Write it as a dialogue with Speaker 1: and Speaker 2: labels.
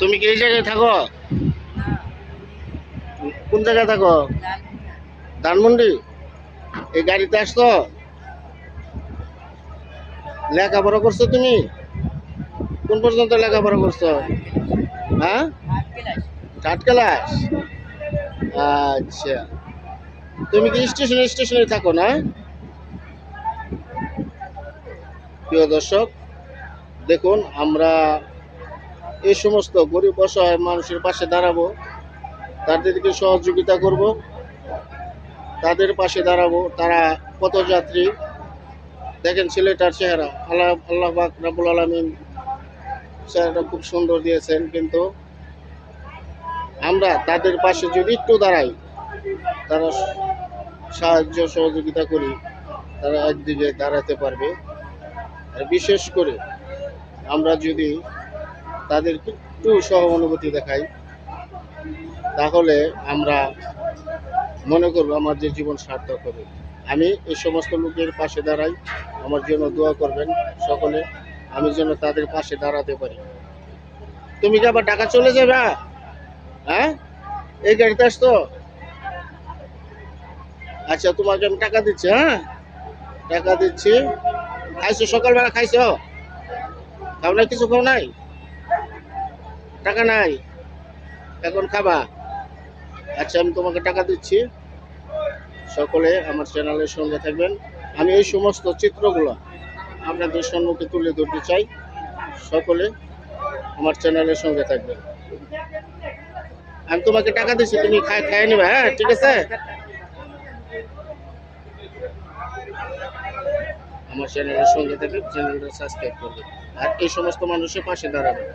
Speaker 1: তুমি কি এই জায়গায় থাকো? কোন জায়গায় থাকো? ধানমন্ডি? এই গাড়িতে আসতো লেখাপড়া করছ তুমি? কোন পর্যন্ত লেখাপড়া করছ? হ্যাঁ? Third class? আচ্ছা। তুমি কি স্টেশনে স্টেশনে থাকো না? প্রিয় দর্শক, দেখুন, আমরা এই সমস্ত গরিব অসহায় মানুষের পাশে দাঁড়াবো। তাদেরকে সহযোগিতা করব। তাদের পাশে দাঁড়াবো। তারা পথযাত্রী। দেখেন ছেলেটার চেহারা। আল্লাহ আল্লাহ পাক রাবুল আলমিন চেহারাটা খুব সুন্দর দিয়েছেন কিন্তু আমরা তাদের পাশে যদি একটু দাঁড়াই, তারা সাহায্য, সহযোগিতা করি, তারা একদিকে দাঁড়াতে পারবে। আর বিশেষ করে আমরা যদি তাদেরকে একটু সহানুভূতি দেখাই। তাহলে আমরা মনে করব আমার যে জীবন সার্থক হবে। আমি এই সমস্ত লোকের পাশে দাঁড়াই, আমার জন্য দোয়া করবেন সকলে, আমি যেন তাদের পাশে দাঁড়াতে পারি। তুমি কি আবার ঢাকা চলে যাবে? হ্যাঁ? এই গাড়িতে আসতো আচ্ছা তোমাকে আমি টাকা দিচ্ছি হ্যাঁ? টাকা দিচ্ছি। খাইছো? সকালবেলা খাইছো? খাও নাই? কিছু খাও নাই? টাকা নাই। এখন খাবা। আচ্ছা আমি তোমাকে টাকা দিচ্ছি। সকলে আমার চ্যানেলের সঙ্গে থাকবেন। আমি এই সমস্ত চিত্রগুলো আপনাদের সম্মুখে তুলে ধরতে চাই। সকলে আমার চ্যানেলের সঙ্গে থাকবেন। আমি তোমাকে টাকা দিচ্ছি তুমি খাই খাই নেবে হ্যাঁ ঠিক আছে? আমার চ্যানেলের সঙ্গে থাকবেন, চ্যানেলটা সাবস্ক্রাইব করবেন। আর এই সমস্ত মানুষের পাশে দাঁড়াবেন।